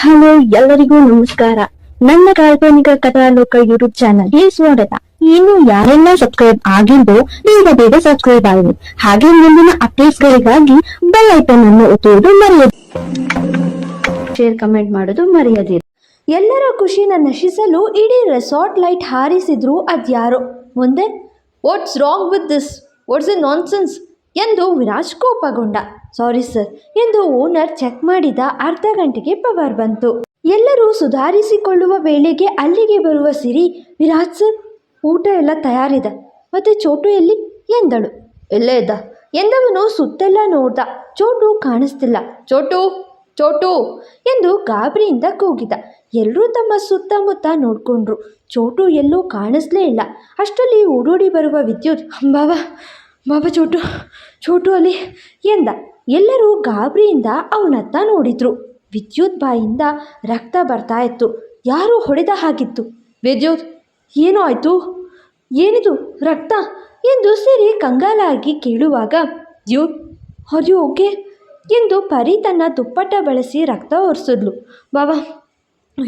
Hello, ಎಲ್ಲರಿಗೂ ನಮಸ್ಕಾರ. ನನ್ನ ಕಾಲ್ಪನಿಕ ಕಥಾಲೋಕ ಯೂಟ್ಯೂಬ್ ಚಾನಲ್ಗೆ ಸ್ವಾಗತ. ಇನ್ನು ಯಾರೆಲ್ಲ ಸಬ್ಸ್ಕ್ರೈಬ್ ಆಗಿದ್ದು ಬೇಗ ಬೇಗ ಸಬ್ಸ್ಕ್ರೈಬ್ ಆಗಿದೆ ಹಾಗೆ ಮುಂದಿನ ಅಪ್ಡೇಟ್ಸ್ ಗಳಿಗಾಗಿ ಬೆಲ್ ಐಕನ್ ಅನ್ನು ಒತ್ತುವುದು ಮರೆಯದು ಶೇರ್ ಕಮೆಂಟ್ ಮಾಡೋದು ಮರೆಯದಿರಿ. ಎಲ್ಲರ ಖುಷಿನ ನಶಿಸಲು ಇಡೀ ರೆಸಾರ್ಟ್ ಲೈಟ್ ಹಾರಿಸಿದ್ರು ಅದ್ಯಾರೋ? ಮುಂದೆ what's wrong with this what's a nonsense ಎಂದು ವಿರಾಜ್ ಕೋಪಗೊಂಡ. ಸಾರಿ ಸರ್ ಎಂದು ಓನರ್ ಚೆಕ್ ಮಾಡಿದ ಅರ್ಧ ಗಂಟೆಗೆ ಪವರ್ ಬಂತು. ಎಲ್ಲರೂ ಸುಧಾರಿಸಿಕೊಳ್ಳುವ ವೇಳೆಗೆ ಅಲ್ಲಿಗೆ ಬರುವ ಸಿರಿ, ವಿರಾಜ್ ಸರ್, ಊಟ ಎಲ್ಲ ತಯಾರಿದೆ. ಮತ್ತೆ ಚೋಟು ಎಲ್ಲಿ? ಎಂದಳು. ಎಲ್ಲ ಇದ್ದ. ಎಂದವನು ಸುತ್ತೆಲ್ಲ ನೋಡ್ದ. ಚೋಟು ಕಾಣಿಸ್ತಿಲ್ಲ. ಚೋಟು ಚೋಟು ಎಂದು ಗಾಬರಿಯಿಂದ ಕೂಗಿದ. ಎಲ್ಲರೂ ತಮ್ಮ ಸುತ್ತಮುತ್ತ ನೋಡ್ಕೊಂಡ್ರು. ಚೋಟು ಎಲ್ಲೂ ಕಾಣಿಸ್ಲೇ ಇಲ್ಲ. ಅಷ್ಟರಲ್ಲಿ ಓಡೋಡಿ ಬರುವ ವಿದ್ಯುತ್. ಬಾಬಾ ಬಾಬಾ ಚೋಟು ಚೋಟು ಅಲ್ಲಿ ಎಂದ. ಎಲ್ಲರೂ ಗಾಬರಿಯಿಂದ ಅವನತ್ತ ನೋಡಿದ್ರು. ವಿದ್ಯುತ್ ಬಾಯಿಂದ ರಕ್ತ ಬರ್ತಾ ಇತ್ತು. ಯಾರೋ ಹೊಡೆದ ಹಾಗಿತ್ತು. ವಿದ್ಯುತ್, ಏನೋ ಆಯಿತು? ಏನಿದು ರಕ್ತ ಎಂದು ಸಿರಿ ಕಂಗಾಲಾಗಿ ಕೇಳುವಾಗ ಯೋ ಆರ್ ಓಕೆ ಎಂದು ಪರಿ ತನ್ನ ದುಪ್ಪಟ್ಟ ಬಳಸಿ ರಕ್ತ ಒರೆಸಿದ್ಲು. ಬಾಬಾ,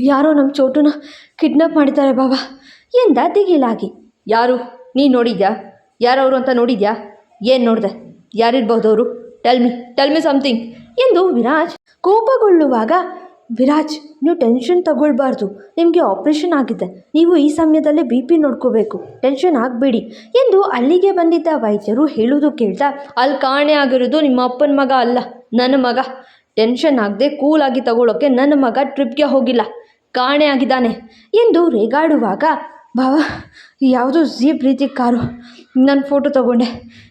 ಯಾರೋ ನಮ್ಮ ಚೋಟುನ ಕಿಡ್ನಾಪ್ ಮಾಡಿದ್ದಾರೆ ಬಾಬಾ ಎಂದ ದಿಗಿಲಾಗಿ. ಯಾರು? ನೀ ನೋಡಿದ್ಯಾ? ಯಾರವರು ಅಂತ ನೋಡಿದ್ಯಾ? ಏನು ನೋಡಿದೆ? ಯಾರಿರ್ಬೋದು ಅವರು? Tell me tell me something ಎಂದು ವಿರಾಜ್ ಕೋಪಗೊಳ್ಳುವಾಗ, ವಿರಾಜ್, ನೀವು ಟೆನ್ಷನ್ ತಗೊಳ್ಬಾರ್ದು. ನಿಮಗೆ ಆಪ್ರೇಷನ್ ಆಗಿದೆ. ನೀವು ಈ ಸಮಯದಲ್ಲೇ ಬಿ ಪಿ ನೋಡ್ಕೋಬೇಕು. ಟೆನ್ಷನ್ ಆಗಬೇಡಿ ಎಂದು ಅಲ್ಲಿಗೆ ಬಂದಿದ್ದ ವೈದ್ಯರು ಹೇಳುವುದು ಕೇಳ್ತಾ, ಅಲ್ಲಿ ಕಾಣೆ ಆಗಿರೋದು ನಿಮ್ಮ ಅಪ್ಪನ ಮಗ ಅಲ್ಲ, ನನ್ನ ಮಗ. ಟೆನ್ಷನ್ ಆಗದೆ ಕೂಲಾಗಿ ತಗೊಳ್ಳೋಕ್ಕೆ ನನ್ನ ಮಗ ಟ್ರಿಪ್ಗೆ ಹೋಗಿಲ್ಲ. ಕಾಣೆ ಆಗಿದ್ದಾನೆ. ಎಂದು ರೇಗಾಡುವಾಗ, ಬಾವ ಯಾವುದೋ ಜೀಪ್ ರೀತಿ ಕಾರು. ನನ್ನ ಫೋಟೋ ತಗೊಂಡೆ.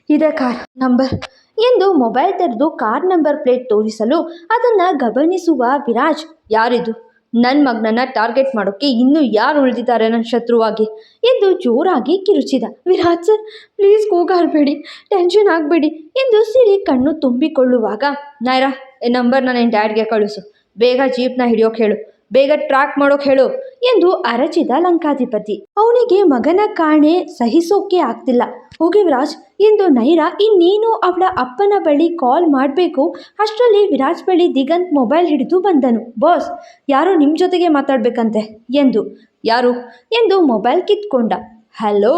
ಇದೇ ಕಾರ್ ನಂಬರ್. ಎಂದು ಮೊಬೈಲ್ ತೆರೆದು ಕಾರ್ ನಂಬರ್ ಪ್ಲೇಟ್ ತೋರಿಸಲು ಅದನ್ನು ಗಮನಿಸುವ ವಿರಾಜ್ ಯಾರಿದು? ನನ್ನ ಮಗನನ್ನ ಟಾರ್ಗೆಟ್ ಮಾಡೋಕ್ಕೆ ಇನ್ನೂ ಯಾರು ಉಳಿದಿದ್ದಾರೆ ನನ್ನ ಶತ್ರುವಾಗಿ? ಎಂದು ಜೋರಾಗಿ ಕಿರುಚಿದ. ವಿರಾಜ್ ಸರ್, ಪ್ಲೀಸ್ ಕೂಗಾಡಬೇಡಿ. ಟೆನ್ಷನ್ ಆಗಬೇಡಿ ಎಂದು ಸಿರಿ ಕಣ್ಣು ತುಂಬಿಕೊಳ್ಳುವಾಗ ನಾಯ್ರಾ ಈ ನಂಬರ್ನ ನಿನ್ನ ಡ್ಯಾಡ್ಗೆ ಕಳಿಸು. ಬೇಗ ಜೀಪ್ನ ಹಿಡಿಯೋಕೆ ಹೇಳು. ಬೇಗ ಟ್ರ್ಯಾಕ್ ಮಾಡೋಕೆ ಹೇಳು ಎಂದು ಅರಚಿದ ಲಂಕಾಧಿಪತಿ. ಅವನಿಗೆ ಮಗನ ಕಾಣೆ ಸಹಿಸೋಕೆ ಆಗ್ತಿಲ್ಲ. ಹೋಗಿ ವಿರಾಜ್ ಎಂದು ನೈರಾ, ಇನ್ನೇನು ಅವಳ ಅಪ್ಪನ ಬಳಿ ಕಾಲ್ ಮಾಡಬೇಕು? ಅಷ್ಟರಲ್ಲಿ ವಿರಾಜ್ ಬಳಿ ದಿಗಂತ್ ಮೊಬೈಲ್ ಹಿಡಿದು ಬಂದನು. ಬಾಸ್, ಯಾರು ನಿಮ್ಮ ಜೊತೆಗೆ ಮಾತಾಡಬೇಕಂತೆ? ಎಂದು, ಯಾರು? ಎಂದು ಮೊಬೈಲ್ ಕಿತ್ಕೊಂಡ. ಹಲೋ,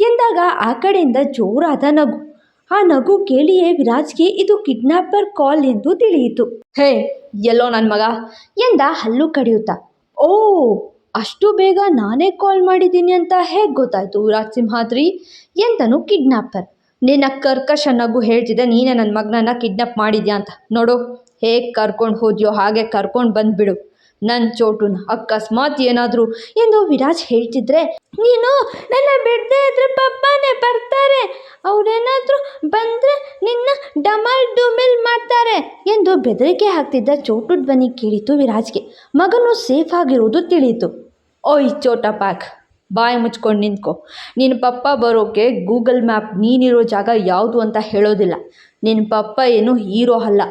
ಎಂದಾಗ ಆ ಕಡೆಯಿಂದ ಜೋರಾದ ನಗು. ಆ ನಗು ಕೇಳಿಯೇ ವಿರಾಜ್ಗೆ ಇದು ಕಿಡ್ನಾಪರ್ ಕಾಲ್ ಎಂದು ತಿಳಿಯಿತು. ಹೇ ಎಲ್ಲೋ ನನ್ನ ಮಗ? ಎಂದ ಹಲ್ಲು ಕಡಿಯುತ್ತಾ. ಓ, ಅಷ್ಟು ಬೇಗ ನಾನೇ ಕಾಲ್ ಮಾಡಿದ್ದೀನಿ ಅಂತ ಹೇಗೆ ಗೊತ್ತಾಯ್ತು ರಾಜ್ ಸಿಂಹಾದ್ರಿ? ಎಂದನು ಕಿಡ್ನಾಪರ್. ನಿನ್ನ ಕರ್ಕಶ ನಗು ಹೇಳ್ತಿದ್ದೆ ನೀನೇ ನನ್ನ ಮಗನನ್ನ ಕಿಡ್ನಾಪ್ ಮಾಡಿದ್ಯಾ ಅಂತ. ನೋಡು, ಹೇಗೆ ಕರ್ಕೊಂಡು ಹೋದ್ಯೋ ಹಾಗೆ ಕರ್ಕೊಂಡು ಬಂದ್ಬಿಡು. ನನ್ನ ಚೋಟುನ ಅಕಸ್ಮಾತ್ ಏನಾದರೂ ಎಂದು ವಿರಾಜ್ ಹೇಳ್ತಿದ್ರೆ, ನೀನು ನನ್ನ ಬಿಡದೆ ಇದ್ರೆ ಪಪ್ಪನೇ ಬರ್ತಾರೆ. ಅವರೇನಾದರೂ ಬಂದರೆ ನಿನ್ನ ಡಮಲ್ ಡುಮಿಲ್ ಮಾಡ್ತಾರೆ ಎಂದು ಬೆದರಿಕೆ ಹಾಕ್ತಿದ್ದ ಚೋಟು ಧ್ವನಿ ಕೇಳಿತು ವಿರಾಜ್ಗೆ. ಮಗನು ಸೇಫ್ ಆಗಿರೋದು ತಿಳಿಯಿತು. ಓಯ್ ಚೋಟ ಪ್ಯಾಕ್ ಬಾಯಿ ಮುಚ್ಕೊಂಡು ನಿಂತ್ಕೊ. ನಿನ್ನ ಪಪ್ಪ ಬರೋಕೆ ಗೂಗಲ್ ಮ್ಯಾಪ್ ನೀನಿರೋ ಜಾಗ ಯಾವುದು ಅಂತ ಹೇಳೋದಿಲ್ಲ. ನಿನ್ನ ಪಪ್ಪ ಏನು ಹೀರೋ ಅಲ್ಲ.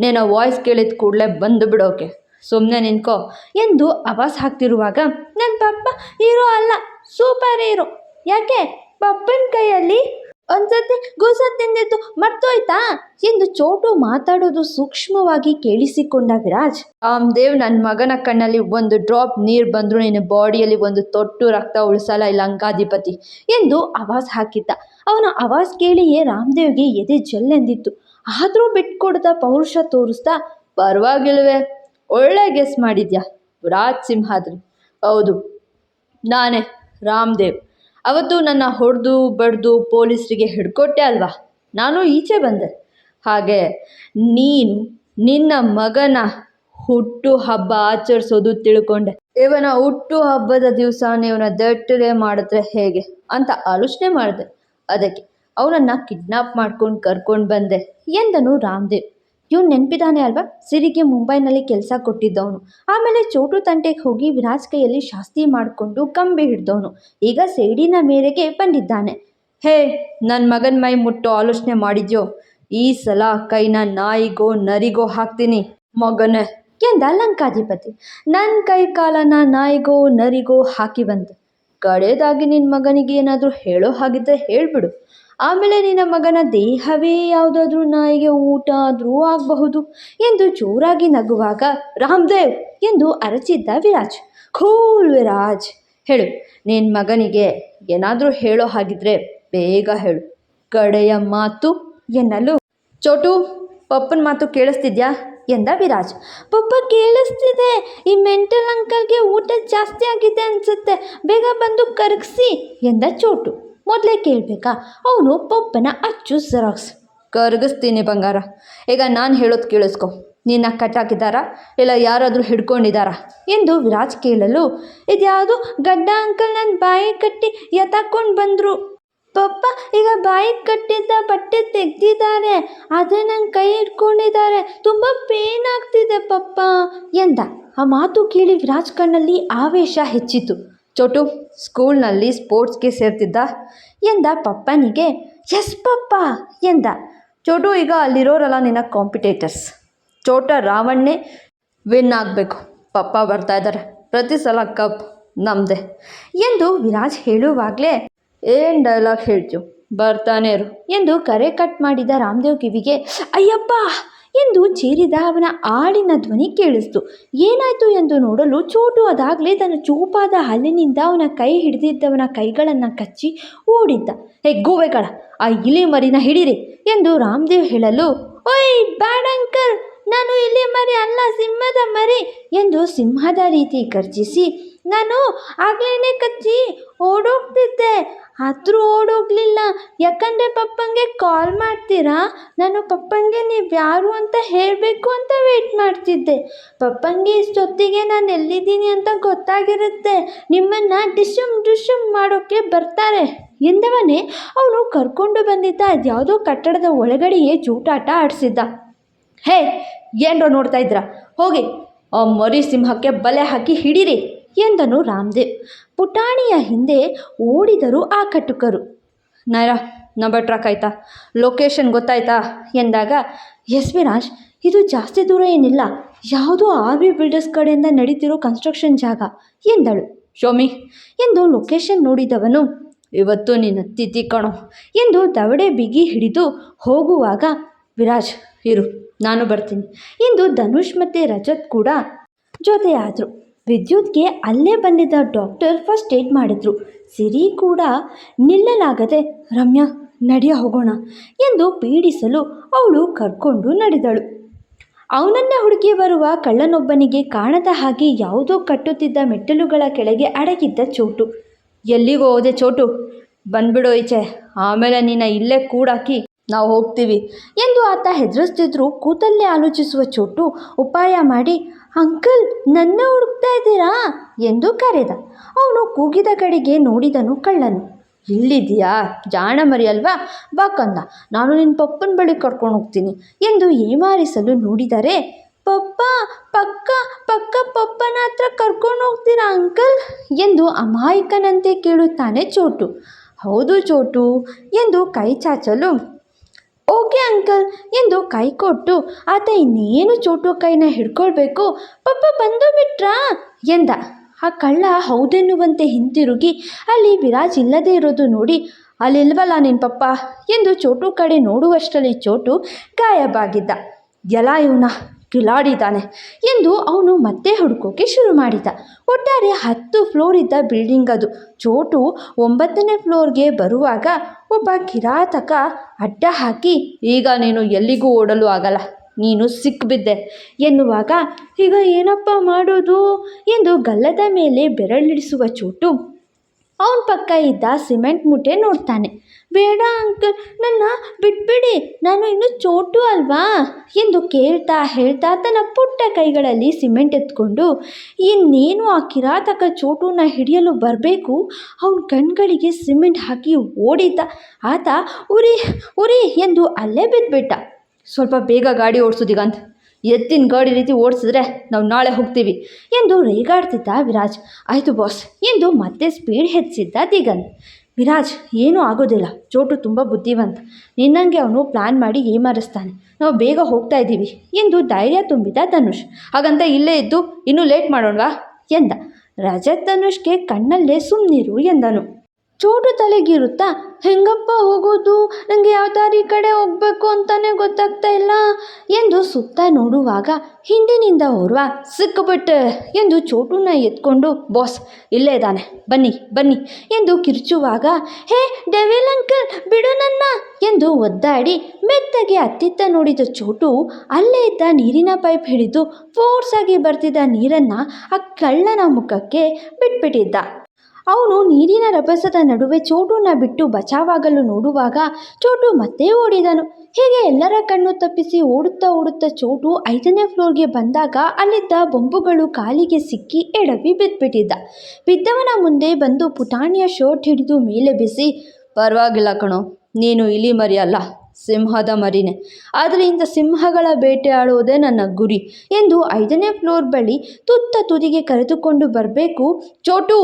ನಿನ್ನ ವಾಯ್ಸ್ ಕೇಳಿದ ಕೂಡಲೇ ಬಂದು ಬಿಡೋಕೆ. ಸುಮ್ಮನೆ ನಿಂತ್ಕೋ ಎಂದು ಅವಾಸ್ ಹಾಕ್ತಿರುವಾಗ ನನ್ನ ಪಪ್ಪ ಹೀರೋ ಅಲ್ಲ, ಸೂಪರ್ ಹೀರೋ. ಯಾಕೆ? ಪಪ್ಪನ ಕೈಯಲ್ಲಿ ಒಂದ್ಸತಿ ಗೂಸ ತಿಂದಿದ್ದು ಮರ್ತೋಯ್ತಾ? ಎಂದು ಚೋಟು ಮಾತಾಡೋದು ಸೂಕ್ಷ್ಮವಾಗಿ ಕೇಳಿಸಿಕೊಂಡ ವಿರಾಜ್ ರಾಮದೇವ್ ನನ್ನ ಮಗನ ಕಣ್ಣಲ್ಲಿ ಒಂದು ಡ್ರಾಪ್ ನೀರು ಬಂದರೂ ನಿನ್ನ ಬಾಡಿಯಲ್ಲಿ ಒಂದು ತೊಟ್ಟು ರಕ್ತ ಉಳಿಸಲ್ಲ ಇಲ್ಲ ಅಂಕಾಧಿಪತಿ ಎಂದು ಆವಾಜ್ ಹಾಕಿದ್ದ. ಅವನ ಅವಾಸ್ ಕೇಳಿಯೇ ರಾಮದೇವ್ಗೆ ಎದೆ ಜಲ್ಲೆಂದಿತ್ತು. ಆದರೂ ಬಿಟ್ಕೊಡ್ತಾ ಪೌರುಷ ತೋರಿಸ್ತಾ, ಪರವಾಗಿಲ್ವೇ. ಒಳ್ಳೆ ಗೆಸ್ ಮಾಡಿದ್ಯಾ? ರಾಜ್ ಸಿಂಹಾದ್ರಿ. ಹೌದು, ನಾನೇ, ರಾಮದೇವ್. ಅವತ್ತು ನನ್ನ ಹೊಡೆದು ಬಡ್ದು ಪೊಲೀಸರಿಗೆ ಹಿಡ್ಕೊಟ್ಟೆ ಅಲ್ವಾ? ನಾನು ಈಚೆ ಬಂದೆ. ಹಾಗೆ ನೀನು ನಿನ್ನ ಮಗನ ಹುಟ್ಟು ಹಬ್ಬ ಆಚರಿಸೋದು ತಿಳ್ಕೊಂಡೆ. ಇವನ ಹುಟ್ಟು ಹಬ್ಬದ ದಿವಸ ಇವನ ದಟ್ಟರೆ ಮಾಡಿದ್ರೆ ಹೇಗೆ ಅಂತ ಆಲೋಚನೆ ಮಾಡಿದೆ. ಅದಕ್ಕೆ ಅವನನ್ನು ಕಿಡ್ನಾಪ್ ಮಾಡ್ಕೊಂಡು ಕರ್ಕೊಂಡು ಬಂದೆ ಎಂದನು ರಾಮದೇವ್. ಇವ್ನು ನೆನಪಿದಾನೆ ಅಲ್ವಾ? ಸಿರಿಗೆ ಮುಂಬೈನಲ್ಲಿ ಕೆಲಸ ಕೊಟ್ಟಿದ್ದವನು. ಆಮೇಲೆ ಚೋಟು ತಂಟೆಗೆ ಹೋಗಿ ವಿರಾಜ್ ಕೈಯಲ್ಲಿ ಶಾಸ್ತಿ ಮಾಡಿಕೊಂಡು ಕಂಬಿ ಹಿಡ್ದವನು. ಈಗ ಸೇಡಿನ ಮೇರೆಗೆ ಬಂದಿದ್ದಾನೆ. ಹೇ ನನ್ನ ಮಗನ ಮೈ ಮುಟ್ಟು ಆಲೋಚನೆ ಮಾಡಿದ್ಯೋ? ಈ ಸಲ ಕೈನ ನಾಯಿಗೋ, ನರಿಗೋ ಹಾಕ್ತೀನಿ, ಮಗನೇ. ಎಂದ ಲಂಕಾಧಿಪತಿ. ನನ್ನ ಕೈ ಕಾಲನ ನಾಯಿಗೋ, ನರಿಗೋ ಹಾಕಿ ಬಂದೆ. ಕಡೆದಾಗಿ ನಿನ್ನ ಮಗನಿಗೆ ಏನಾದರೂ ಹೇಳೋ ಹಾಗಿದ್ದರೆ ಹೇಳಿಬಿಡು. ಆಮೇಲೆ ನಿನ್ನ ಮಗನ ದೇಹವೇ ಯಾವುದಾದ್ರೂ ನಾಯಿಗೆ ಊಟ ಆದರೂ ಆಗಬಹುದು ಎಂದು ಜೋರಾಗಿ ನಗುವಾಗ ರಾಮದೇವ್ ಎಂದು ಅರಚಿದ್ದ ವಿರಾಜ್. ಕೂಲ್ ವಿರಾಜ್, ಹೇಳು. ನಿನ್ನ ಮಗನಿಗೆ ಏನಾದರೂ ಹೇಳೋ ಹಾಗಿದ್ರೆ ಬೇಗ ಹೇಳು. ಕಡೆಯ ಮಾತು ಎನ್ನಲು. ಚೋಟು, ಪಪ್ಪನ ಮಾತು ಕೇಳಿಸ್ತಿದ್ಯಾ? ಎಂದ ವಿರಾಜ್. ಪಪ್ಪ ಕೇಳಿಸ್ತಿದೆ. ಈ ಮೆಂಟಲ್ ಅಂಕಲ್ಗೆ ಊಟ ಜಾಸ್ತಿ ಆಗಿದೆ ಅನ್ಸುತ್ತೆ. ಬೇಗ ಬಂದು ಕರಗಿಸಿ, ಎಂದ ಚೋಟು. ಮೊದಲೇ ಕೇಳಬೇಕಾ? ಅವನು ಪಪ್ಪನ ಅಚ್ಚು ಜೆರಾಕ್ಸ್ ಕರಗಿಸ್ತೀನಿ ಬಂಗಾರ. ಈಗ ನಾನು ಹೇಳೋದು ಕೇಳಿಸ್ಕೊ. ನಿನ್ನ ಕಟ್ಟಾಕಿದ್ದಾರಾ? ಇಲ್ಲ ಯಾರಾದರೂ ಹಿಡ್ಕೊಂಡಿದ್ದಾರಾ? ಎಂದು ವಿರಾಜ್ ಕೇಳಲು ಇದ್ಯಾವುದು ಗಡ್ಡ ಅಂಕಲ್ ನನ್ನ ಬಾಯಿ ಕಟ್ಟಿ ಎತ್ತಾಕೊಂಡು ಬಂದರು. ಪಪ್ಪ ಈಗ ಬಾಯಿ ಕಟ್ಟಿದ್ದ ಬಟ್ಟೆ ತೆಗೆದಿದ್ದಾರೆ. ಆದರೆ ನನ್ನ ಕೈ ಹಿಡ್ಕೊಂಡಿದ್ದಾರೆ. ತುಂಬ ಪೇನ್ ಆಗ್ತಿದೆ ಪಪ್ಪ ಎಂದ. ಆ ಮಾತು ಕೇಳಿ ವಿರಾಜ್ ಕಣ್ಣಲ್ಲಿ ಆವೇಶ ಹೆಚ್ಚಿತು. ಚೋಟು ಸ್ಕೂಲ್ನಲ್ಲಿ ಸ್ಪೋರ್ಟ್ಸ್ಗೆ ಸೇರ್ತಿದ್ದ ಎಂದ ಪಪ್ಪನಿಗೆ ಎಸ್ ಪಪ್ಪ ಎಂದ. ಚೋಟು ಈಗ ಅಲ್ಲಿರೋರಲ್ಲ ನಿನ್ನ ಕಾಂಪಿಟೇಟರ್ಸ್ ಚೋಟ ರಾವಣ್ಣೆ ವಿನ್ ಆಗಬೇಕು. ಪಪ್ಪ ಬರ್ತಾ ಇದ್ದಾರೆ. ಪ್ರತಿ ಸಲ ಕಪ್ ನಮ್ಮದೇ ಎಂದು ವಿರಾಜ್ ಹೇಳುವಾಗಲೇ ಏನು ಡೈಲಾಗ್ ಹೇಳ್ತೀವಿ ಬರ್ತಾನೆ ಇರು ಎಂದು ಕರೆ ಕಟ್ ಮಾಡಿದ ರಾಮದೇವ್ ಕಿವಿಗೆ, ಅಯ್ಯಪ್ಪ ಎಂದು ಚೀರಿದ ಅವನ ಆಳಿನ ಧ್ವನಿ ಕೇಳಿಸ್ತು. ಏನಾಯಿತು ಎಂದು ನೋಡಲು ಚೋಟು ಅದಾಗಲೇ ತನ್ನ ಚೂಪಾದ ಹಲ್ಲಿನಿಂದ ಅವನ ಕೈ ಹಿಡಿದಿದ್ದವನ ಕೈಗಳನ್ನು ಕಚ್ಚಿ ಓಡಿದ್ದ. ಹೇ ಆ ಇಲಿ ಮರಿನ ಹಿಡಿರಿ ಎಂದು ರಾಮದೇವ್ ಹೇಳಲು, ಓಯ್ ಬ್ಯಾಡ್ ಅಂಕಲ್ ನಾನು ಇಲ್ಲಿ ಮರಿ ಅಲ್ಲ, ಸಿಂಹದ ಮರಿ ಎಂದು ಸಿಂಹದ ರೀತಿ ಗರ್ಜಿಸಿ, ನಾನು ಆಗ್ಲೇನೆ ಕಚ್ಚಿ ಓಡೋಗ್ತಿದ್ದೆ. ಆದರೂ ಓಡೋಗ್ಲಿಲ್ಲ. ಯಾಕಂದರೆ ಪಪ್ಪಂಗೆ ಕಾಲ್ ಮಾಡ್ತೀರಾ? ನಾನು ಪಪ್ಪಂಗೆ ನೀವು ಯಾರು ಅಂತ ಹೇಳಬೇಕು ಅಂತ ವೇಟ್ ಮಾಡ್ತಿದ್ದೆ. ಪಪ್ಪಂಗೆ ಇಷ್ಟೊತ್ತಿಗೆ ನಾನು ಎಲ್ಲಿದ್ದೀನಿ ಅಂತ ಗೊತ್ತಾಗಿರುತ್ತೆ. ನಿಮ್ಮನ್ನು ಡಿಶಮ್ ಡಿಶಮ್ ಮಾಡೋಕ್ಕೆ ಬರ್ತಾರೆ. ಎಂದವನೇ ಅವನು ಕರ್ಕೊಂಡು ಬಂದಿದ್ದ ಅದ್ಯಾವುದೋ ಕಟ್ಟಡದ ಒಳಗಡೆಯೇ ಜೂಟಾಟ ಆಡಿಸಿದ್ದ. ಹೇ, ಏನರೋ ನೋಡ್ತಾ ಇದ್ರ ಹೋಗಿ, ಆ ಮರಿ ಸಿಂಹಕ್ಕೆ ಬಲೆ ಹಾಕಿ ಹಿಡೀರಿ ಎಂದನು ರಾಮದೇವ್. ಪುಟಾಣಿಯ ಹಿಂದೆ ಓಡಿದರು ಆ ಕಟುಕರು. ನರ ನಂಬರ್ ಟ್ರಾಕ್ ಆಯ್ತಾ ಲೊಕೇಶನ್ ಗೊತ್ತಾಯ್ತಾ? ಎಂದಾಗ, ಎಸ್ ವಿರಾಜ್ ಇದು ಜಾಸ್ತಿ ದೂರ ಏನಿಲ್ಲ. ಯಾವುದೋ ಆರ್ ವಿ ಬಿಲ್ಡರ್ಸ್ ಕಡೆಯಿಂದ ನಡೀತಿರೋ ಕನ್ಸ್ಟ್ರಕ್ಷನ್ ಜಾಗ, ಎಂದಳು. ಶೋಮಿ, ಎಂದು ಲೊಕೇಶನ್ ನೋಡಿದವನು, ಇವತ್ತು ನಿನ್ನ ತಿಥಿ ಕಣೋ ಎಂದು ದವಡೆ ಬಿಗಿ ಹಿಡಿದು ಹೋಗುವಾಗ, ವಿರಾಜ್, ಇರು. ನಾನು ಬರ್ತೀನಿ. ಇಂದು ಧನುಷ್ ಮತ್ತು ರಜತ್ ಕೂಡ ಜೊತೆಯಾದರು. ವಿದ್ಯುತ್ಗೆ ಅಲ್ಲೇ ಬಂದಿದ್ದ ಡಾಕ್ಟರ್ ಫಸ್ಟ್ ಏಡ್ ಮಾಡಿದ್ರು. ಸಿರಿ ಕೂಡ ನಿಲ್ಲಲಾಗದೆ, ರಮ್ಯಾ, ನಡೆಯ ಹೋಗೋಣ ಎಂದು ಪೀಡಿಸಲು ಅವಳು ಕರ್ಕೊಂಡು ನಡೆದಳು. ಅವನನ್ನ ಹುಡುಕಿ ಬರುವ ಕಳ್ಳನೊಬ್ಬನಿಗೆ ಕಾಣದ ಹಾಗೆ ಯಾವುದೋ ಕಟ್ಟುತ್ತಿದ್ದ ಮೆಟ್ಟಲುಗಳ ಕೆಳಗೆ ಅಡಗಿದ್ದ ಚೋಟು. ಎಲ್ಲಿಗೋ ಹೋದೆ ಚೋಟು? ಬಂದ್ಬಿಡು ಈಚೆ. ಆಮೇಲೆ ನಿನ್ನ ಇಲ್ಲೇ ಕೂಡಾಕಿ ನಾವು ಹೋಗ್ತೀವಿ ಎಂದು ಆತ ಹೆದರಿಸ್ತಿದ್ರು. ಕೂತಲ್ಲೇ ಆಲೋಚಿಸುವ ಚೋಟು ಉಪಾಯ ಮಾಡಿ, ಅಂಕಲ್, ನನ್ನ ಹುಡುಕ್ತಾ ಇದ್ದೀರಾ? ಎಂದು ಕರೆದ. ಅವನು ಕೂಗಿದ ಕಡೆಗೆ ನೋಡಿದನು ಕಳ್ಳನು. ಇಲ್ಲಿದೆಯಾ ಜಾಣ ಮರಿ ಅಲ್ವಾ? ಬಾ ಕಂದ, ನಾನು ನಿನ್ನ ಪಪ್ಪನ ಬಳಿ ಕರ್ಕೊಂಡು ಹೋಗ್ತೀನಿ ಎಂದು ಏಮಾರಿಸಲು ನೋಡಿದರೆ, ಪಪ್ಪ, ಪಕ್ಕ ಪಕ್ಕ ಪಪ್ಪನ ಹತ್ರ ಕರ್ಕೊಂಡು ಹೋಗ್ತೀರಾ ಅಂಕಲ್? ಎಂದು ಅಮಾಯಕನಂತೆ ಕೇಳುತ್ತಾನೆ ಚೋಟು. ಹೌದು ಚೋಟು ಎಂದು ಕೈ ಚಾಚಲು ಓಕೆ ಅಂಕಲ್ ಎಂದು ಕೈ ಕೊಟ್ಟು, ಆತ ಇನ್ನೇನು ಚೋಟು ಕೈನ ಹಿಡ್ಕೊಳ್ಬೇಕು? ಪಪ್ಪ ಬಂದು ಬಿಟ್ರಾ? ಎಂದ. ಆ ಕಳ್ಳ ಹೌದೆನ್ನುವಂತೆ ಹಿಂತಿರುಗಿ, ಅಲ್ಲಿ ವಿರಾಜ್ ಇಲ್ಲದೇ ಇರೋದು ನೋಡಿ, ಅಲ್ಲಿಲ್ವಲ್ಲ ನಿನ್ನ ಪಪ್ಪ? ಎಂದು ಚೋಟು ಕಡೆ ನೋಡುವಷ್ಟರಲ್ಲಿ ಚೋಟು ಗಾಯಬಾಗಿದ್ದ. ಎಲ್ಲ ಇವನ ಕಿಲಾಡಿದ್ದಾನೆ ಎಂದು ಅವನು ಮತ್ತೆ ಹುಡುಕೋಕೆ ಶುರು ಮಾಡಿದ. ಒಟ್ಟಾರೆ ಹತ್ತು ಫ್ಲೋರ್ ಇದ್ದ ಬಿಲ್ಡಿಂಗ್ ಅದು. ಚೋಟು ಒಂಬತ್ತನೇ ಫ್ಲೋರ್ಗೆ ಬರುವಾಗ ಒಬ್ಬ ಕಿರಾತಕ ಅಡ್ಡ ಹಾಕಿ, ಈಗ ನೀನು ಎಲ್ಲಿಗೂ ಓಡಲು ಆಗಲ್ಲ, ನೀನು ಸಿಕ್ಕಿಬಿದ್ದೆ ಎನ್ನುವಾಗ, ಈಗ ಏನಪ್ಪ ಮಾಡೋದು? ಎಂದು ಗಲ್ಲದ ಮೇಲೆ ಬೆರಳಿಡಿಸುವ ಚೋಟು ಅವನ ಪಕ್ಕ ಇದ್ದ ಸಿಮೆಂಟ್ ಮುಟ್ಟೆ ನೋಡ್ತಾನೆ. ಬೇಡ ಅಂಕಲ್, ನನ್ನ ಬಿಟ್ಬಿಡಿ, ನಾನು ಇನ್ನು ಚೋಟು ಅಲ್ವಾ? ಎಂದು ಕೇಳ್ತಾ ಹೇಳ್ತಾ ತನ್ನ ಪುಟ್ಟ ಕೈಗಳಲ್ಲಿ ಸಿಮೆಂಟ್ ಎತ್ಕೊಂಡು, ಇನ್ನೇನು ಆ ಕಿರಾತಕ ಚೋಟುನ ಹಿಡಿಯಲು ಬರಬೇಕು? ಅವನ ಕಣ್ಗಳಿಗೆ ಸಿಮೆಂಟ್ ಹಾಕಿ ಓಡಿದ್ದ. ಆತ, ಉರಿ ಉರಿ ಎಂದು ಅಲ್ಲೇ ಬಿದ್ದುಬಿಟ್ಟ ಸ್ವಲ್ಪ ಬೇಗ ಗಾಡಿ ಓಡಿಸೋದಿಗಂತ ಎತ್ತಿನ ಗಾಡಿ ರೀತಿ ಓಡಿಸಿದ್ರೆ ನಾವು ನಾಳೆ ಹೋಗ್ತೀವಿ ಎಂದು ರೇಗಾಡ್ತಿದ್ದ ವಿರಾಜ್. ಆಯಿತು ಬಾಸ್ ಎಂದು ಮತ್ತೆ ಸ್ಪೀಡ್ ಹೆಚ್ಚಿದ್ದ ದಿಗಂತ್. ವಿರಾಜ್ ಏನೂ ಆಗೋದಿಲ್ಲ. ಚೋಟು ತುಂಬ ಬುದ್ಧಿವಂತ. ನಿನ್ನಂಗೆ ಅವನು ಪ್ಲ್ಯಾನ್ ಮಾಡಿ ಏಮಾರಿಸ್ತಾನೆ. ನಾವು ಬೇಗ ಹೋಗ್ತಾ ಇದ್ದೀವಿ. ಎಂದು ಧೈರ್ಯ ತುಂಬಿದ ಧನುಷ್. ಹಾಗಂತ ಇಲ್ಲೇ ಇದ್ದು ಇನ್ನೂ ಲೇಟ್ ಮಾಡೋಣವಾ? ಎಂದ. ರಜತ್ ಧನುಷ್ಗೆ ಕಣ್ಣಲ್ಲೇ ಸುಮ್ಮನಿರು ಎಂದನು. ಚೋಟು ತಲೆಗಿರುತ್ತಾ, ಹೆಂಗಪ್ಪ ಹೋಗೋದು? ನನಗೆ ಯಾವ ದಾರಿ ಕಡೆ ಹೋಗಬೇಕು ಅಂತಾನೆ ಗೊತ್ತಾಗ್ತಾ ಇಲ್ಲ ಎಂದು ಸುತ್ತ ನೋಡುವಾಗ ಹಿಂದಿನಿಂದ ಓರ್ವ ಸಿಕ್ಕಬಿಟ್ಟೆ ಎಂದು ಚೋಟುನ ಎತ್ಕೊಂಡು, ಬಾಸ್, ಇಲ್ಲೇ ಇದ್ದಾನೆ, ಬನ್ನಿ ಬನ್ನಿ ಎಂದು ಕಿರ್ಚುವಾಗ, ಹೇ ಡೆವಿಲ್ ಅಂಕಲ್ ಬಿಡು ನನ್ನ ಎಂದು ಒದ್ದಾಡಿ ಮೆತ್ತಗೆ ಅತ್ತಿತ್ತ ನೋಡಿದ ಚೋಟು ಅಲ್ಲೇ ಇದ್ದ ನೀರಿನ ಪೈಪ್ ಹಿಡಿದು ಫೋರ್ಸ್ ಆಗಿ ಬರ್ತಿದ್ದ ನೀರನ್ನು ಆ ಕಳ್ಳನ ಮುಖಕ್ಕೆ ಬಿಟ್ಬಿಟ್ಟಿದ್ದ. ಅವನು ನೀರಿನ ರಭಸದ ನಡುವೆ ಚೋಟುನ ಬಿಟ್ಟು ಬಚಾವಾಗಲು ನೋಡುವಾಗ ಚೋಟು ಮತ್ತೆ ಓಡಿದನು. ಹೀಗೆ ಎಲ್ಲರ ಕಣ್ಣು ತಪ್ಪಿಸಿ ಓಡುತ್ತಾ ಓಡುತ್ತಾ ಚೋಟು ಐದನೇ ಫ್ಲೋರ್ಗೆ ಬಂದಾಗ ಅಲ್ಲಿದ್ದ ಬೊಂಬುಗಳು ಕಾಲಿಗೆ ಸಿಕ್ಕಿ ಎಡವಿ ಬಿದ್ದುಬಿಟ್ಟಿದ್ದ ಬಿದ್ದವನ ಮುಂದೆ ಬಂದು ಪುಟಾಣಿಯ ಶರ್ಟ್ ಹಿಡಿದು ಮೇಲೆ ಬಿಸಿ, ಪರವಾಗಿಲ್ಲ ಕಣೋ, ನೀನು ಇಲಿ ಮರಿ ಅಲ್ಲ ಸಿಂಹದ ಮರಿನೆ. ಆದ್ದರಿಂದ ಸಿಂಹಗಳ ಬೇಟೆ ಆಡುವುದೇ ನನ್ನ ಗುರಿ ಎಂದು ಐದನೇ ಫ್ಲೋರ್ ಬಳಿ ತುತ್ತ ತುದಿಗೆ ಕರೆದುಕೊಂಡು ಬರಬೇಕು ಚೋಟು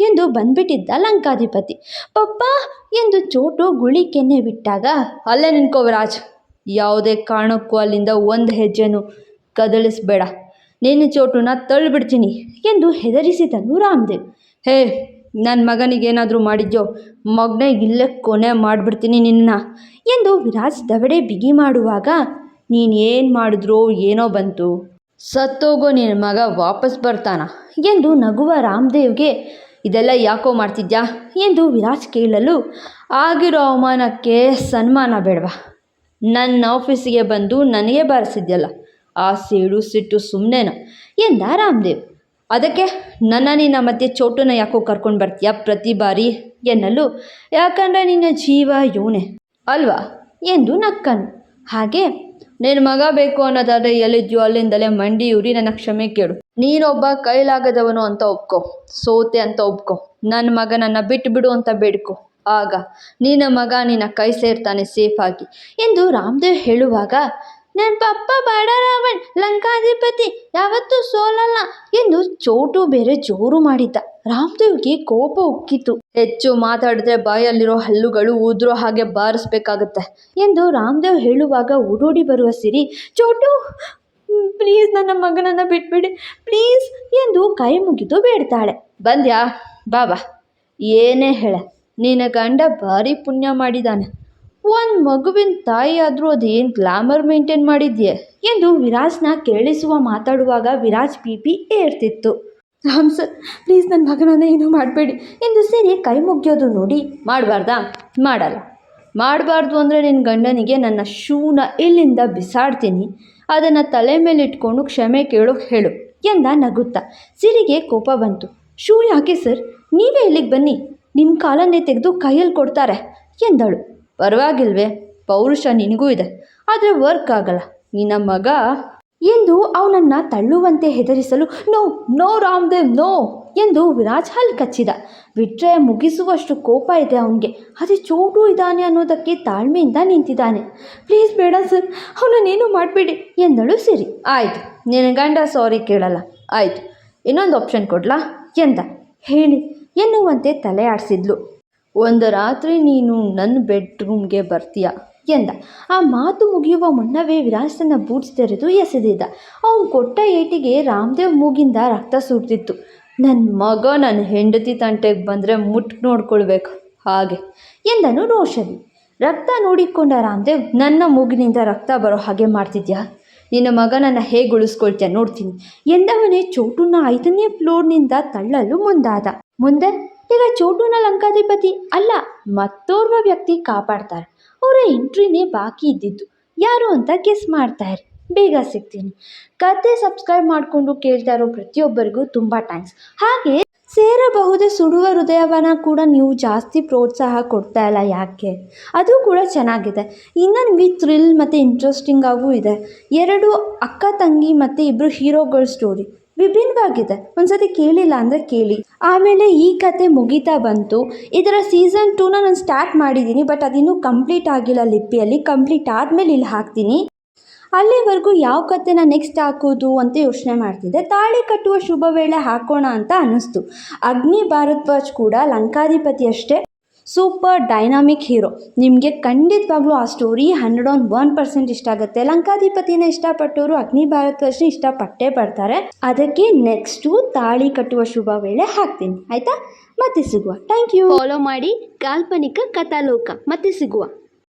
ಎಂದು ಬಂದ್ಬಿಟ್ಟಿದ್ದ ಲಂಕಾಧಿಪತಿ. ಪಪ್ಪ ಎಂದು ಚೋಟು ಗುಳಿ ಕೆನ್ನೆ ಬಿಟ್ಟಾಗ, ಅಲ್ಲೇ ನಿನ್ಕೋವರಾಜ್ ಯಾವುದೇ ಕಾರಣಕ್ಕೂ ಅಲ್ಲಿಂದ ಒಂದು ಹೆಜ್ಜೆನು ಕದಲಿಸಬೇಡ. ನೀನು ಚೋಟುನ ತಳ್ಳಿಬಿಡ್ತೀನಿ ಎಂದು ಹೆದರಿಸಿದನು ರಾಮದೇವ್. ಹೇ ನನ್ನ ಮಗನಿಗೇನಾದರೂ ಮಾಡಿದ್ಯೋ, ಮಗನೇ ಇಲ್ಲೇ ಕೊನೆ ಮಾಡಿಬಿಡ್ತೀನಿ ನಿನ್ನ. ಎಂದು ವಿರಾಜ್ ದವಡೆ ಬಿಗಿ ಮಾಡುವಾಗ, ನೀನು ಏನು ಮಾಡಿದ್ರೋ ಏನೋ ಬಂತು. ಸತ್ತೋಗೋ ನಿನ್ನ ಮಗ ವಾಪಸ್ ಬರ್ತಾನ ಎಂದು ನಗುವ ರಾಮದೇವ್ಗೆ, ಇದೆಲ್ಲ ಯಾಕೋ ಮಾಡ್ತಿದ್ಯಾ ಎಂದು ವಿರಾಜ್ ಕೇಳಲು, ಆಗಿರೋ ಅವಮಾನಕ್ಕೆ ಸನ್ಮಾನ ಬೇಡವಾ. ನನ್ನ ಆಫೀಸಿಗೆ ಬಂದು ನನಗೆ ಬಾರಿಸಿದ್ಯಲ್ಲ, ಆ ಸೇಡು ಸಿಟ್ಟು ಸುಮ್ಮನೆನ ಎಂದ ರಾಮದೇವ್. ಅದಕ್ಕೆ ನನ್ನ ನಿನ್ನ ಮಧ್ಯೆ ಚೋಟುನ ಯಾಕೋ ಕರ್ಕೊಂಡು ಬರ್ತೀಯ ಪ್ರತಿ ಬಾರಿ ಎನ್ನಲು? ಯಾಕಂದರೆ ನಿನ್ನ ಜೀವ ಇವನೇ. ಅಲ್ವಾ? ಎಂದು ನಕ್ಕನು. ಹಾಗೆ ನಿನ್ನ ಮಗ ಬೇಕು ಅನ್ನೋದಾದರೆ ಎಲ್ಲಿದ್ಯೋ ಅಲ್ಲಿಂದಲೇ ಮಂಡಿ ಉರಿ ನನ್ನ ಕ್ಷಮೆ ಕೇಳು. ನೀನೊಬ್ಬ ಕೈಲಾಗದವನು ಅಂತ ಒಪ್ಕೊ. ಸೋತೆ ಅಂತ ಒಪ್ಕೊ. ನನ್ನ ಮಗನನ್ನು ಬಿಟ್ಟು ಬಿಡು ಅಂತ ಬೇಡ್ಕೊ. ಆಗ, ನಿನ್ನ ಮಗ ನಿನ್ನ ಕೈ ಸೇರ್ತಾನೆ ಸೇಫಾಗಿ ಎಂದು ರಾಮದೇವ್ ಹೇಳುವಾಗ ಪಪ್ಪ ಬಾಡರಾವಣ್ ಲಂಕಾಧಿಪತಿ, ಯಾವತ್ತೂ ಸೋಲಲ್ಲ ಎಂದು ಚೋಟು ಬೇರೆ ಜೋರು ಮಾಡಿದ್ದ. ರಾಮದೇವ್ಗೆ ಕೋಪ ಉಕ್ಕಿತು ಹೆಚ್ಚು ಮಾತಾಡಿದ್ರೆ ಬಾಯಲ್ಲಿರೋ ಹಲ್ಲುಗಳು ಉದ್ರೋ ಹಾಗೆ ಬಾರಿಸ್ಬೇಕಾಗತ್ತೆ ಎಂದು ರಾಮದೇವ್ ಹೇಳುವಾಗ ಓಡೋಡಿ ಬರುವ ಸಿರಿ, ಚೋಟು, ಪ್ಲೀಸ್ ನನ್ನ ಮಗನನ್ನು ಬಿಟ್ಬಿಡಿ, ಪ್ಲೀಸ್, ಎಂದು ಕೈ ಮುಗಿದು ಬೇಡ್ತಾಳೆ. ಬಂದ್ಯಾ? ಬಾಬಾ ಏನೇ ಹೇಳ, ನಿನ್ನ ಗಂಡ ಭಾರಿ ಪುಣ್ಯ ಮಾಡಿದಾನೆ. ಒಂದು ಮಗುವಿನ ತಾಯಿ ಆದರೂ ಅದೇನು ಗ್ಲಾಮರ್ ಮೇಂಟೈನ್ ಮಾಡಿದ್ಯೆ? ಎಂದು ವಿರಾಜ್ನ ಕೇಳಿಸುವ ಮಾತಾಡುವಾಗ ವಿರಾಜ್ ಪಿ ಪಿ ಏರ್ತಿತ್ತು. ರಾಮ್ ಸರ್ ಪ್ಲೀಸ್ ನನ್ನ ಮಗನನ್ನ ಏನೂ ಮಾಡಬೇಡಿ. ಎಂದು ಸೇರಿ ಕೈ ಮುಗಿಯೋದು ನೋಡಿ ಮಾಡಬಾರ್ದಾ? ಮಾಡಲ್ಲ. ಮಾಡಬಾರ್ದು ಅಂದರೆ ನಿನ್ನ ಗಂಡನಿಗೆ ನನ್ನ ಶೂನ ಇಲ್ಲಿಂದ ಬಿಸಾಡ್ತೀನಿ. ಅದನ್ನು ತಲೆ ಮೇಲೆ ಇಟ್ಕೊಂಡು ಕ್ಷಮೆ ಕೇಳು ಹೇಳು ಎಂದ ನಗುತ್ತಾ. ಸಿರಿಗೆ ಕೋಪ ಬಂತು. ಶೂ ಯಾಕೆ ಸರ್? ನೀವೇ ಇಲ್ಲಿಗೆ ಬನ್ನಿ. ನಿಮ್ಮ ಕಾಲನ್ನೇ ತೆಗೆದು ಕೈಯಲ್ಲಿ ಕೊಡ್ತಾರೆ ಎಂದಳು. ಪರವಾಗಿಲ್ವೇ, ಪೌರುಷ ನಿನಗೂ ಇದೆ. ಆದರೆ ವರ್ಕ್ ಆಗಲ್ಲ. ನಿನ್ನ ಮಗ ಎಂದು ಅವನನ್ನು ತಳ್ಳುವಂತೆ ಹೆದರಿಸಲು ನೋ ನೋ ರಾಮದೇವ್ ನೋ ಎಂದು ವಿರಾಜ್ ಹಲ್ ಕಚ್ಚಿದ. ಬಿಟ್ರೆ ಮುಗಿಸುವಷ್ಟು ಕೋಪ ಇದೆ ಅವನಿಗೆ. ಅದೇ ಚೋಟು ಇದ್ದಾನೆ ಅನ್ನೋದಕ್ಕೆ ತಾಳ್ಮೆಯಿಂದ ನಿಂತಿದ್ದಾನೆ. ಪ್ಲೀಸ್ ಬೇಡ ಸರ್ ಅವನನ್ನೇನು ಮಾಡಬೇಡಿ, ಎಂದಳು ಸಿರಿ. ಆಯಿತು, ನಿನ್ನ ಗಂಡ ಸಾರಿ ಕೇಳಲ್ಲ. ಆಯಿತು, ಇನ್ನೊಂದು ಆಪ್ಷನ್ ಕೊಡ್ಲಾ? ಎಂದ. ಹೇಳಿ, ಎನ್ನುವಂತೆ ತಲೆ ಆಡಿಸಿದ್ಲು. ಒಂದು ರಾತ್ರಿ ನೀನು ನನ್ನ ಬೆಡ್ರೂಮ್ಗೆ ಬರ್ತೀಯ ಎಂದ. ಆ ಮಾತು ಮುಗಿಯುವ ಮುನ್ನವೇ ವಿರಾಜ್ ತನ್ನ ಬೂಟ್ಸ್ ತೆರೆದು ಎಸೆದಿದ್ದ. ಅವನು ಕೊಟ್ಟ ಏಟಿಗೆ ರಾಮದೇವ್ ಮೂಗಿಂದ ರಕ್ತ ಸುಡ್ತಿತ್ತು. ನನ್ನ ಮಗ ನನ್ನ ಹೆಂಡತಿ ತಂಟೆಗೆ ಬಂದರೆ ಮುಟ್ಟು ನೋಡ್ಕೊಳ್ಬೇಕು, ಹಾಗೆ, ಎಂದನು ರೋಷವಿ. ರಕ್ತ ನೋಡಿಕೊಂಡ ರಾಮದೇವ್, ನನ್ನ ಮೂಗಿನಿಂದ ರಕ್ತ ಬರೋ ಹಾಗೆ ಮಾಡ್ತಿದ್ಯಾ? ನಿನ್ನ ಮಗನನ್ನು ಹೇಗೆ ಉಳಿಸ್ಕೊಳ್ತೀಯ ನೋಡ್ತೀನಿ, ಎಂದವನೇ ಚೋಟುನ ಐದನೇ ಫ್ಲೋರ್ನಿಂದ ತಳ್ಳಲು ಮುಂದಾದ. ಮುಂದೆ ಈಗ ಚೋಟುನ ಲಂಕಾಧಿಪತಿ ಅಲ್ಲ, ಮತ್ತೋರ್ವ ವ್ಯಕ್ತಿ ಕಾಪಾಡ್ತಾರೆ. ಅವರ ಎಂಟ್ರಿನೇ ಬಾಕಿ ಇದ್ದಿದ್ದು. ಯಾರು ಅಂತ ಗೆಸ್ ಮಾಡ್ತಾರೆ. ಬೇಗ ಸಿಗ್ತೀನಿ. ಕತೆ ಸಬ್ಸ್ಕ್ರೈಬ್ ಮಾಡಿಕೊಂಡು ಕೇಳ್ತಾ ಇರೋ ಪ್ರತಿಯೊಬ್ಬರಿಗೂ ತುಂಬ ಥ್ಯಾಂಕ್ಸ್ ಹಾಗೆ ಸೇರಬಹುದೇ ಸುಡುವ ಹೃದಯವನ್ನ ಕೂಡ ನೀವು ಜಾಸ್ತಿ ಪ್ರೋತ್ಸಾಹ ಕೊಡ್ತಾ ಇಲ್ಲ ಯಾಕೆ? ಅದು ಕೂಡ ಚೆನ್ನಾಗಿದೆ. ಇನ್ನು ನಿಮಗೆ ಥ್ರಿಲ್ ಮತ್ತು ಇಂಟ್ರೆಸ್ಟಿಂಗಾಗೂ ಇದೆ. ಎರಡು ಅಕ್ಕ ತಂಗಿ ಮತ್ತು ಇಬ್ಬರು ಹೀರೋಗಳ ಸ್ಟೋರಿ ವಿಭಿನ್ನವಾಗಿದೆ. ಒಂದ್ಸತಿ ಕೇಳಿಲ್ಲ ಅಂದರೆ ಕೇಳಿ. ಆಮೇಲೆ ಈ ಕತೆ ಮುಗಿತಾ ಬಂತು. ಇದರ ಸೀಸನ್ ಟೂನ ನಾನು ಸ್ಟಾರ್ಟ್ ಮಾಡಿದ್ದೀನಿ ಬಟ್ ಅದಿನ್ನೂ ಕಂಪ್ಲೀಟ್ ಆಗಿಲ್ಲ ಲಿಪಿಯಲ್ಲಿ. ಕಂಪ್ಲೀಟ್ ಆದಮೇಲೆ ಇಲ್ಲಿ ಹಾಕ್ತೀನಿ. ಅಲ್ಲಿವರೆಗೂ ಯಾವ ಕತೆನ ನೆಕ್ಸ್ಟ್ ಹಾಕೋದು ಅಂತ ಯೋಚನೆ ಮಾಡ್ತಿದ್ದೆ. ತಾಳಿ ಕಟ್ಟುವ ಶುಭ ವೇಳೆ ಹಾಕೋಣ ಅಂತ ಅನ್ನಿಸ್ತು. ಅಗ್ನಿ ಭಾರದ್ವಾಜ್ ಕೂಡ ಲಂಕಾಧಿಪತಿ ಅಷ್ಟೇ ಸೂಪರ್ ಡೈನಾಮಿಕ್ ಹೀರೋ. ನಿಮಗೆ ಖಂಡಿತವಾಗ್ಲೂ ಆ story hundred and one percent ಇಷ್ಟ ಆಗುತ್ತೆ. ಲಂಕಾಧಿಪತಿನ ಇಷ್ಟಪಟ್ಟವರು ಅಗ್ನಿ ಭಾರತವರ್ಷ ಇಷ್ಟಪಟ್ಟೇ ಪಡ್ತಾರೆ. ಅದಕ್ಕೆ ನೆಕ್ಸ್ಟು ತಾಳಿ ಕಟ್ಟುವ ಶುಭ ವೇಳೆ ಹಾಕ್ತೀನಿ. ಆಯಿತಾ? ಮತ್ತೆ ಸಿಗುವ. ಥ್ಯಾಂಕ್ ಯು ಫಾಲೋ ಮಾಡಿ ಕಾಲ್ಪನಿಕ ಕಥಾಲೋಕ. ಮತ್ತೆ ಸಿಗುವ.